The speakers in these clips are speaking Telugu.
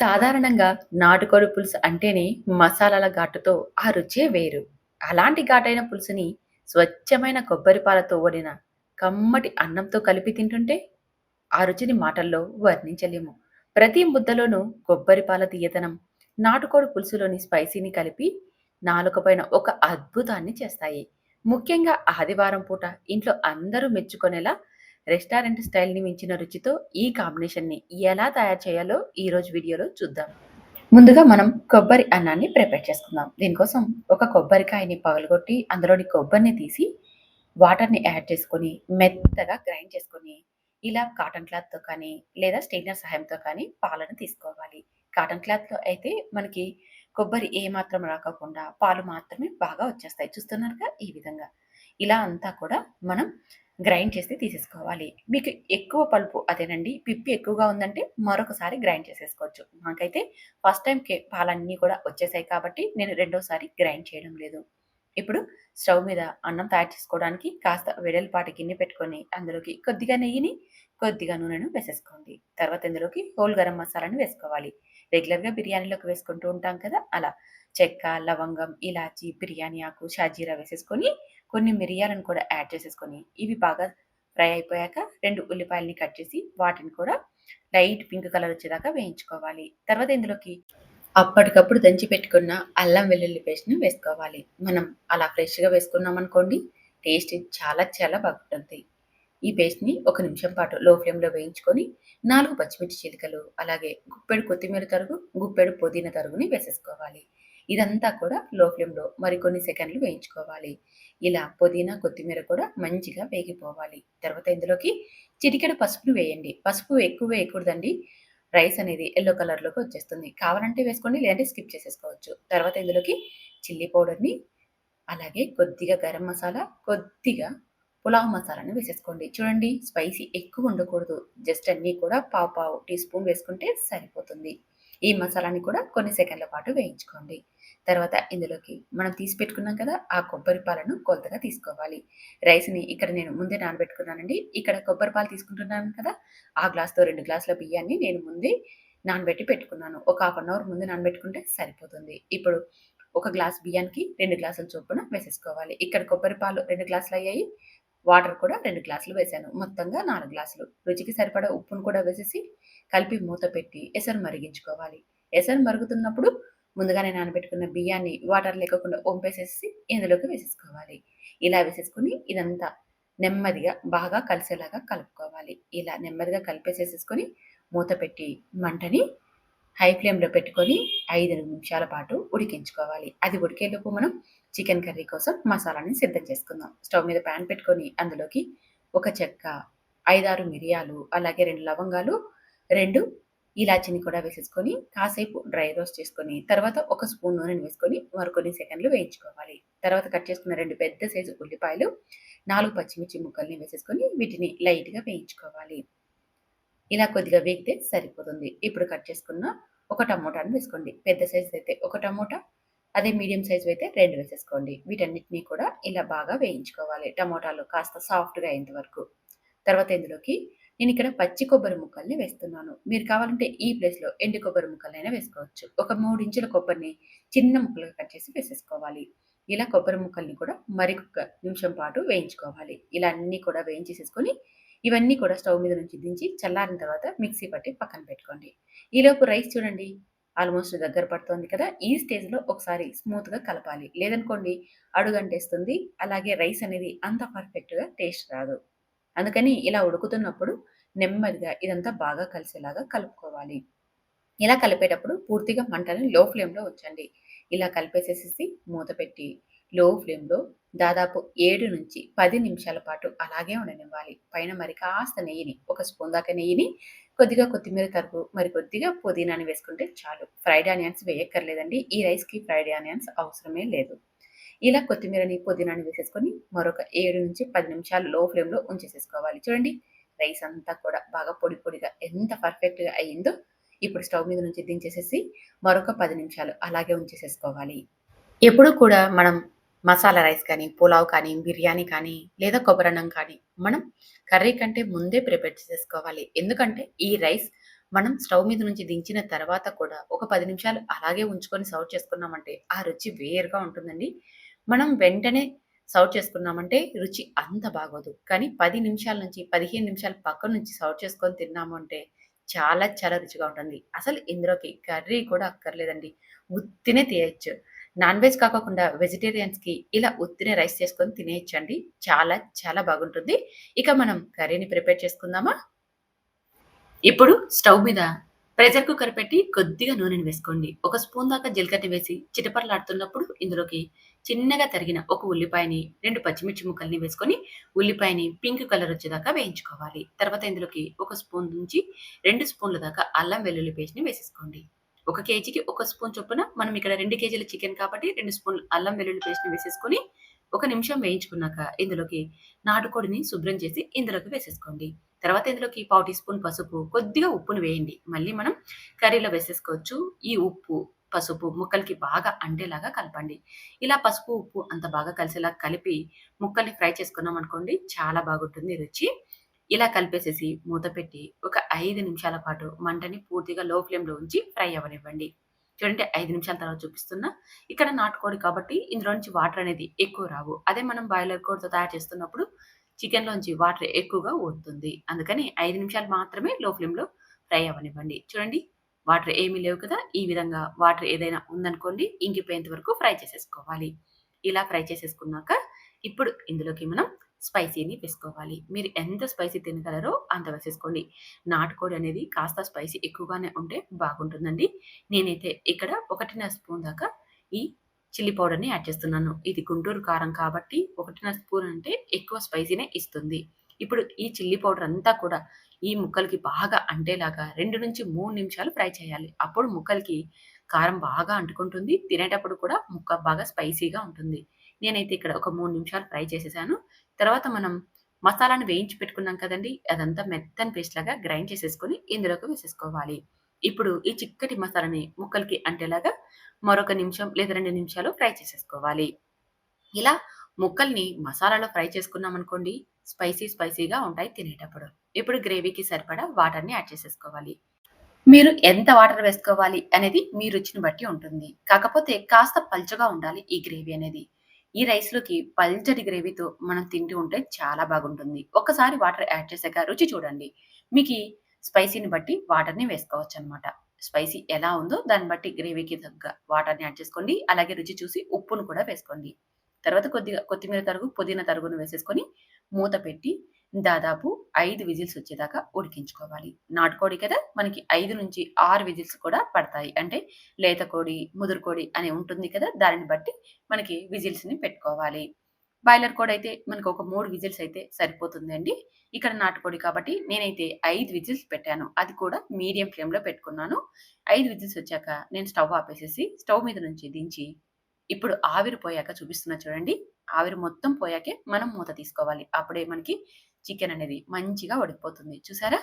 సాధారణంగా నాటుకోడి పులుసు అంటేనే మసాలాల ఘాటుతో ఆ రుచే వేరు. అలాంటి ఘాటైన పులుసుని స్వచ్ఛమైన కొబ్బరి పాలతో వడిన కమ్మటి అన్నంతో కలిపి తింటుంటే ఆ రుచిని మాటల్లో వర్ణించలేము. ప్రతి ముద్దలోనూ కొబ్బరి పాల తీయతనం నాటుకోడి పులుసులోని స్పైసీని కలిపి నాలుకపైన ఒక అద్భుతాన్ని చేస్తాయి. ముఖ్యంగా ఆదివారం పూట ఇంట్లో అందరూ మెచ్చుకునేలా రెస్టారెంట్ స్టైల్‌ని మించిన రుచితో ఈ కాంబినేషన్‌ని ఎలా తయారు చేయాలో ఈరోజు వీడియోలో చూద్దాం. ముందుగా మనం కొబ్బరి అన్నాన్ని ప్రిపేర్ చేసుకుందాం. దీనికోసం ఒక కొబ్బరికాయని పగలగొట్టి అందులోని కొబ్బరిని తీసి వాటర్‌ని యాడ్ చేసుకొని మెత్తగా గ్రైండ్ చేసుకొని ఇలా కాటన్ క్లాత్‌తో కానీ లేదా స్టెయినర్ సహాయంతో కానీ పాలను తీసుకోవాలి. కాటన్ క్లాత్‌లో అయితే మనకి కొబ్బరి ఏమాత్రం రాకకుండా పాలు మాత్రమే బాగా వచ్చేస్తాయి. చూస్తున్నారుగా ఈ విధంగా. ఇలా అంతా కూడా మనం గ్రైండ్ చేసి తీసేసుకోవాలి. మీకు ఎక్కువ పలుపు అదేనండి పిప్పి ఎక్కువగా ఉందంటే మరొకసారి గ్రైండ్ చేసేసుకోవచ్చు. నాకైతే ఫస్ట్ టైమ్‌కే పాలన్నీ కూడా వచ్చేసాయి కాబట్టి నేను రెండోసారి గ్రైండ్ చేయడం లేదు. ఇప్పుడు స్టవ్ మీద అన్నం తయారు చేసుకోవడానికి కాస్త వెడల్పాటి గిన్నె పెట్టుకొని అందులోకి కొద్దిగా నెయ్యిని, కొద్దిగా నూనెను వేసేసుకోండి. తర్వాత ఇందులోకి హోల్ గరం మసాలాను వేసుకోవాలి. రెగ్యులర్‌గా బిర్యానీలోకి వేసుకుంటూ ఉంటాం కదా! అలా చెక్క, లవంగం, ఇలాచి, బిర్యానీ ఆకు, షాజీరా వేసేసుకొని కొన్ని మిరియాలను కూడా యాడ్ చేసేసుకొని ఇవి బాగా ఫ్రై అయిపోయాక రెండు ఉల్లిపాయలని కట్ చేసి వాటిని కూడా లైట్ పింక్ కలర్ వచ్చేదాకా వేయించుకోవాలి. తర్వాత ఇందులోకి అప్పటికప్పుడు దంచి పెట్టుకున్న అల్లం వెల్లుల్లి పేస్ట్‌ని వేసుకోవాలి. మనం అలా ఫ్రెష్‌గా వేసుకున్నామనుకోండి టేస్ట్ చాలా చాలా బాగుంటుంది. ఈ పేస్ట్‌ని ఒక నిమిషం పాటు లో ఫ్లేమ్‌లో వేయించుకొని నాలుగు పచ్చిమిర్చి చిలికలు అలాగే గుప్పెడు కొత్తిమీర తరుగు, గుప్పెడు పుదీనా తరుగుని వేసేసుకోవాలి. ఇదంతా కూడా లో ఫ్లేమ్‌లో మరికొన్ని సెకన్లు వేయించుకోవాలి. ఇలా పుదీనా, కొత్తిమీర కూడా మంచిగా వేగిపోవాలి. తర్వాత ఇందులోకి చిటికెడు పసుపును వేయండి. పసుపు ఎక్కువ వేయకూడదండి. రైస్ అనేది ఎల్లో కలర్‌లోకి వచ్చేస్తుంది. కావాలంటే వేసుకోండి లేదంటే స్కిప్ చేసేసుకోవచ్చు. తర్వాత ఇందులోకి చిల్లీ పౌడర్‌ని, అలాగే కొద్దిగా గరం మసాలా, కొద్దిగా పులావ్ మసాలాని వేసేసుకోండి. చూడండి స్పైసీ ఎక్కువ ఉండకూడదు. జస్ట్ అన్నీ కూడా పావు పావు టీ స్పూన్ వేసుకుంటే సరిపోతుంది. ఈ మసాలాని కూడా కొన్ని సెకన్ల పాటు వేయించుకోండి. తర్వాత ఇందులోకి మనం తీసి పెట్టుకున్నాం కదా! ఆ కొబ్బరి పాలను కొలతగా తీసుకోవాలి. రైస్‌ని ఇక్కడ నేను ముందే నానబెట్టుకున్నానండి. ఇక్కడ కొబ్బరి పాలు తీసుకుంటున్నాను కదా! ఆ గ్లాస్‌తో రెండు గ్లాసుల బియ్యాన్ని నేను ముందే నానబెట్టి పెట్టుకున్నాను. ఒక హాఫ్ అన్ అవర్ ముందు నానబెట్టుకుంటే సరిపోతుంది. ఇప్పుడు ఒక గ్లాస్ బియ్యానికి రెండు గ్లాసుల చొప్పున వేసేసుకోవాలి. ఇక్కడ కొబ్బరి పాలు 2 గ్లాసులయ్యాయి. వాటర్ కూడా రెండు గ్లాసులు వేశాను. మొత్తంగా నాలుగు గ్లాసులు. రుచికి సరిపడా ఉప్పును కూడా వేసేసి కలిపి మూత పెట్టి ఎసరు మరిగించుకోవాలి. ఎసరు మరుగుతున్నప్పుడు ముందుగానే నానబెట్టుకున్న బియ్యాన్ని వాటర్ లేకుండా వంపేసేసి ఇందులోకి వేసేసుకోవాలి. ఇలా వేసేసుకొని ఇదంతా నెమ్మదిగా బాగా కలిసేలాగా కలుపుకోవాలి. ఇలా నెమ్మదిగా కలిపేసేసేసుకొని మూత పెట్టి మంటని హై ఫ్లేమ్‌లో పెట్టుకొని ఐదు నిమిషాల పాటు ఉడికించుకోవాలి. అది ఉడికేలోపు మనం చికెన్ కర్రీ కోసం మసాలాని సిద్ధం చేసుకుందాం. స్టవ్ మీద ప్యాన్ పెట్టుకొని అందులోకి ఒక చెక్క, 5, 6 మిరియాలు, అలాగే రెండు లవంగాలు, రెండు ఇలాచీని కూడా వేసేసుకొని కాసేపు డ్రై రోస్ట్ చేసుకొని తర్వాత ఒక స్పూన్ నూనెని వేసుకొని మరికొన్ని సెకన్లు వేయించుకోవాలి. తర్వాత కట్ చేసుకున్న రెండు పెద్ద సైజు ఉల్లిపాయలు, నాలుగు పచ్చిమిర్చి ముక్కల్ని వేసేసుకొని వీటిని లైట్‌గా వేయించుకోవాలి. ఇలా కొద్దిగా వేగితే సరిపోతుంది. ఇప్పుడు కట్ చేసుకున్న ఒక టమోటాను వేసుకోండి. పెద్ద సైజు అయితే ఒక టమోటా, అదే మీడియం సైజు అయితే రెండు వేసేసుకోండి. వీటన్నిటిని కూడా ఇలా బాగా వేయించుకోవాలి. టమోటాలు కాస్త సాఫ్ట్‌గా అయ్యేంత వరకు. తర్వాత ఇందులోకి నేను ఇక్కడ పచ్చి కొబ్బరి ముక్కల్ని వేస్తున్నాను. మీరు కావాలంటే ఈ ప్లేస్‌లో ఎండు కొబ్బరి ముక్కలైనా వేసుకోవచ్చు. ఒక మూడు ఇంచుల కొబ్బరిని చిన్న ముక్కలుగా కట్ చేసి వేసేసుకోవాలి. ఇలా కొబ్బరి ముక్కల్ని కూడా మరికొక నిమిషం పాటు వేయించుకోవాలి. ఇలా అన్నీ కూడా వేయించేసేసుకొని ఇవన్నీ కూడా స్టవ్ మీద నుంచి దించి చల్లారిన తర్వాత మిక్సీ పట్టి పక్కన పెట్టుకోండి. ఈలోపు రైస్ చూడండి ఆల్మోస్ట్ దగ్గర పడుతోంది కదా! ఈ స్టేజ్‌లో ఒకసారి స్మూత్‌గా కలపాలి. లేదనుకోండి అడుగంటేస్తుంది. అలాగే రైస్ అనేది అంత పర్ఫెక్ట్‌గా టేస్ట్ రాదు. అందుకని ఇలా ఉడుకుతున్నప్పుడు నెమ్మదిగా ఇదంతా బాగా కలిసేలాగా కలుపుకోవాలి. ఇలా కలిపేటప్పుడు పూర్తిగా మంటని లో ఫ్లేమ్‌లో ఉంచండి. ఇలా కలిపేసేసేసి మూత పెట్టి లో ఫ్లేమ్‌లో దాదాపు 7-10 నిమిషాల పాటు అలాగే ఉండనివ్వాలి. పైన మరి కాస్త నెయ్యిని ఒక స్పూన్ దాకా నెయ్యిని, కొద్దిగా కొత్తిమీర తరుపు మరి కొద్దిగా పుదీనాని వేసుకుంటే చాలు. ఫ్రైడ్ ఆనియన్స్ వేయక్కర్లేదండి. ఈ రైస్‌కి ఫ్రైడ్ ఆనియన్స్ అవసరమే లేదు. ఇలా కొత్తిమీరని, పుదీనాని వేసేసుకొని మరొక 7-10 నిమిషాలు లో ఫ్లేమ్‌లో ఉంచేసేసుకోవాలి. చూడండి రైస్ అంతా కూడా బాగా పొడి పొడిగా ఎంత పర్ఫెక్ట్‌గా అయిందో ఇప్పుడు స్టవ్ మీద నుంచి దించేసేసి మరొక పది నిమిషాలు అలాగే ఉంచేసేసుకోవాలి. ఎప్పుడు కూడా మనం మసాలా రైస్ కానీ, పులావ్ కానీ, బిర్యానీ కానీ, లేదా కొబ్బరన్నం కానీ మనం కర్రీ కంటే ముందే ప్రిపేర్ చేసేసుకోవాలి. ఎందుకంటే ఈ రైస్ మనం స్టవ్ మీద నుంచి దించిన తర్వాత కూడా ఒక పది నిమిషాలు అలాగే ఉంచుకొని సర్వ్ చేసుకున్నామంటే ఆ రుచి వేరుగా ఉంటుందండి. మనం వెంటనే సర్వ్ చేసుకున్నామంటే రుచి అంత బాగోదు. కానీ పది నిమిషాల నుంచి 15 నిమిషాలు పక్క నుంచి సర్వ్ చేసుకొని తిన్నాము అంటే చాలా చాలా రుచిగా ఉంటుంది. అసలు ఇందులోకి కర్రీ కూడా అక్కర్లేదండి. ఉత్తినే తీయచ్చు నాన్ వెజ్ కాకుండా వెజిటేరియన్స్‌కి ఇలా ఉత్తినే రైస్ చేసుకొని తినేయచ్చండి చాలా చాలా బాగుంటుంది. ఇక మనం కర్రీని ప్రిపేర్ చేసుకుందామా? ఇప్పుడు స్టవ్ మీద ప్రెషర్ కుక్కర్ పెట్టి కొద్దిగా నూనెని వేసుకోండి. ఒక స్పూన్ దాకా జీలకర్ర వేసి చిటపరలాడుతున్నప్పుడు ఇందులోకి చిన్నగా తరిగిన ఒక ఉల్లిపాయని, రెండు పచ్చిమిర్చి ముక్కల్ని వేసుకొని ఉల్లిపాయని పింక్ కలర్ వచ్చేదాకా వేయించుకోవాలి. తర్వాత ఇందులోకి ఒక స్పూన్ నుంచి రెండు స్పూన్ల దాకా అల్లం వెల్లుల్లి పేస్ట్‌ని వేసేసుకోండి. ఒక కేజీకి ఒక స్పూన్ చొప్పున మనం ఇక్కడ రెండు కేజీల చికెన్ కాబట్టి రెండు స్పూన్లు అల్లం వెల్లుల్లి పేస్ట్‌ని వేసేసుకొని ఒక నిమిషం వేయించుకున్నాక ఇందులోకి నాటుకోడిని శుభ్రం చేసి ఇందులోకి వేసేసుకోండి. తర్వాత ఇందులోకి పావు టీ స్పూన్ పసుపు, కొద్దిగా ఉప్పును వేయండి. మళ్ళీ మనం కర్రీలో వేసేసుకోవచ్చు. ఈ ఉప్పు, పసుపు ముక్కలకి బాగా అంటేలాగా కలపండి. ఇలా పసుపు, ఉప్పు అంత బాగా కలిసేలా కలిపి ముక్కల్ని ఫ్రై చేసుకున్నాం అనుకోండి చాలా బాగుంటుంది రుచి. ఇలా కలిపేసేసి మూత పెట్టి ఒక ఐదు నిమిషాల పాటు మంటని పూర్తిగా లో ఫ్లేమ్‌లో ఉంచి ఫ్రై అవ్వనివ్వండి. చూడండి ఐదు నిమిషాల తర్వాత చూపిస్తున్నా. ఇక్కడ నాటుకోడి కాబట్టి ఇందులో నుంచి వాటర్ అనేది ఎక్కువ రావు. అదే మనం బాయిలర్ కోడితో తయారు చేస్తున్నప్పుడు చికెన్‌లోంచి వాటర్ ఎక్కువగా ఊరుతుంది. అందుకని ఐదు నిమిషాలు మాత్రమే లో ఫ్లేమ్‌లో ఫ్రై అవ్వనివ్వండి. చూడండి వాటర్ ఏమీ లేవు కదా! ఈ విధంగా వాటర్ ఏదైనా ఉందనుకోండి ఇంకిపోయేంత వరకు ఫ్రై చేసేసుకోవాలి. ఇలా ఫ్రై చేసేసుకున్నాక ఇప్పుడు ఇందులోకి మనం స్పైసీని వేసుకోవాలి. మీరు ఎంత స్పైసీ తినగలరో అంత వేసేసుకోండి. నాటుకోడి అనేది కాస్త స్పైసీ ఎక్కువగానే ఉంటే బాగుంటుందండి. నేనైతే ఇక్కడ 1.5 స్పూన్ దాకా ఈ చిల్లీ పౌడర్‌ని యాడ్ చేస్తున్నాను. ఇది గుంటూరు కారం కాబట్టి 1.5 స్పూన్ అంటే ఎక్కువ స్పైసీనే ఇస్తుంది. ఇప్పుడు ఈ చిల్లీ పౌడర్ అంతా కూడా ఈ ముక్కలకి బాగా అంటేలాగా 2-3 నిమిషాలు ఫ్రై చేయాలి. అప్పుడు ముక్కలకి కారం బాగా అంటుకుంటుంది. తినేటప్పుడు కూడా ముక్క బాగా స్పైసీగా ఉంటుంది. నేనైతే ఇక్కడ ఒక మూడు నిమిషాలు ఫ్రై చేసేసాను. తర్వాత మనం మసాలాను వేయించి పెట్టుకున్నాం కదండీ! అదంతా మెత్తని పేస్ట్ లాగా గ్రైండ్ చేసేసుకొని ఇందులోకి వేసేసుకోవాలి. ఇప్పుడు ఈ చిక్కటి మసాలాని ముక్కలకి అంటేలాగా మరొక నిమిషం లేదా రెండు నిమిషాలు ఫ్రై చేసేసుకోవాలి. ఇలా ముక్కల్ని మసాలాలో ఫ్రై చేసుకున్నామనుకోండి స్పైసీ స్పైసీగా ఉంటాయి తినేటప్పుడు. ఇప్పుడు గ్రేవీకి సరిపడా వాటర్‌ని యాడ్ చేసేసుకోవాలి. మీరు ఎంత వాటర్ వేసుకోవాలి అనేది మీ రుచిని బట్టి ఉంటుంది. కాకపోతే కాస్త పల్చగా ఉండాలి ఈ గ్రేవీ అనేది. ఈ రైస్‌లోకి పల్చటి గ్రేవీతో మనం తింటూ ఉంటే చాలా బాగుంటుంది. ఒక్కసారి వాటర్ యాడ్ చేశాక రుచి చూడండి. మీకు స్పైసీని బట్టి వాటర్‌ని వేసుకోవచ్చు అనమాట స్పైసీ ఎలా ఉందో దాన్ని బట్టి గ్రేవీకి తగ్గ వాటర్‌ని యాడ్ చేసుకోండి. అలాగే రుచి చూసి ఉప్పును కూడా వేసుకోండి. తర్వాత కొద్దిగా కొత్తిమీర తరుగు, పుదీనా తరుగును వేసేసుకొని మూత పెట్టి దాదాపు ఐదు విజిల్స్ వచ్చేదాకా ఉడికించుకోవాలి. నాటుకోడి కదా! మనకి 5-6 విజిల్స్ కూడా పడతాయి. అంటే లేత కోడి, ముదురు కోడి అని ఉంటుంది కదా! దానిని బట్టి మనకి విజిల్స్‌ని పెట్టుకోవాలి. బాయిలర్ కోడైతే మనకు ఒక మూడు విజిల్స్ అయితే సరిపోతుందండి. ఇక్కడ నాటుకోడి కాబట్టి నేనైతే ఐదు విజిల్స్ పెట్టాను. అది కూడా మీడియం ఫ్లేమ్‌లో పెట్టుకున్నాను. ఐదు విజిల్స్ వచ్చాక నేను స్టవ్ ఆపేసేసి స్టవ్ మీద నుంచి దించి ఇప్పుడు ఆవిరి పోయాక చూపిస్తున్నా చూడండి. ఆవిరి మొత్తం పోయాకే మనం మూత తీసుకోవాలి. అప్పుడే మనకి చికెన్ అనేది మంచిగా ఉడికిపోతుంది. చూసారా?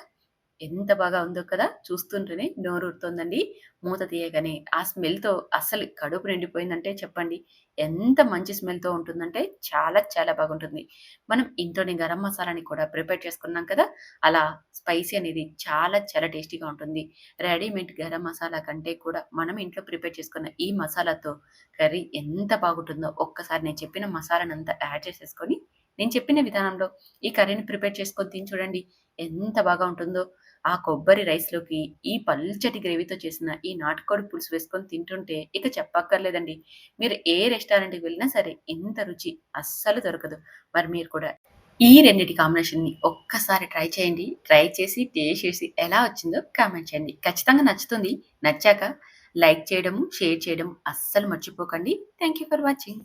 ఎంత బాగా ఉందో కదా! చూస్తుంటేనే నోరూరుతోందండి. మూత తీయగానే ఆ స్మెల్‌తో అసలు కడుపు నిండిపోయిందంటే చెప్పండి. ఎంత మంచి స్మెల్‌తో ఉంటుందంటే చాలా చాలా బాగుంటుంది. మనం ఇంట్లోనే గరం మసాలాని కూడా ప్రిపేర్ చేసుకున్నాం కదా! అలా స్పైసీ అనేది చాలా చాలా టేస్టీగా ఉంటుంది. రెడీమేడ్ గరం మసాలా కంటే కూడా మనం ఇంట్లో ప్రిపేర్ చేసుకున్న ఈ మసాలాతో కర్రీ ఎంత బాగుంటుందో ఒక్కసారి నేను చెప్పిన మసాలానంతా యాడ్ చేసేసుకొని నేను చెప్పిన విధానంలో ఈ కర్రీని ప్రిపేర్ చేసుకొని తిని చూడండి. ఎంత బాగా ఉంటుందో. ఆ కొబ్బరి రైస్‌లోకి ఈ పల్చటి గ్రేవీతో చేసిన ఈ నాటుకోడి పులుసు వేసుకొని తింటుంటే ఇక చెప్పక్కర్లేదండి. మీరు ఏ రెస్టారెంట్‌కి వెళ్ళినా సరే ఇంత రుచి అస్సలు దొరకదు. మరి మీరు కూడా ఈ రెండిటి కాంబినేషన్‌ని ఒక్కసారి ట్రై చేయండి. ట్రై చేసి టేస్ట్ చేసి ఎలా వచ్చిందో కామెంట్ చేయండి. ఖచ్చితంగా నచ్చుతుంది. నచ్చాక లైక్ చేయడము, షేర్ చేయడం అస్సలు మర్చిపోకండి. Thank you for watching.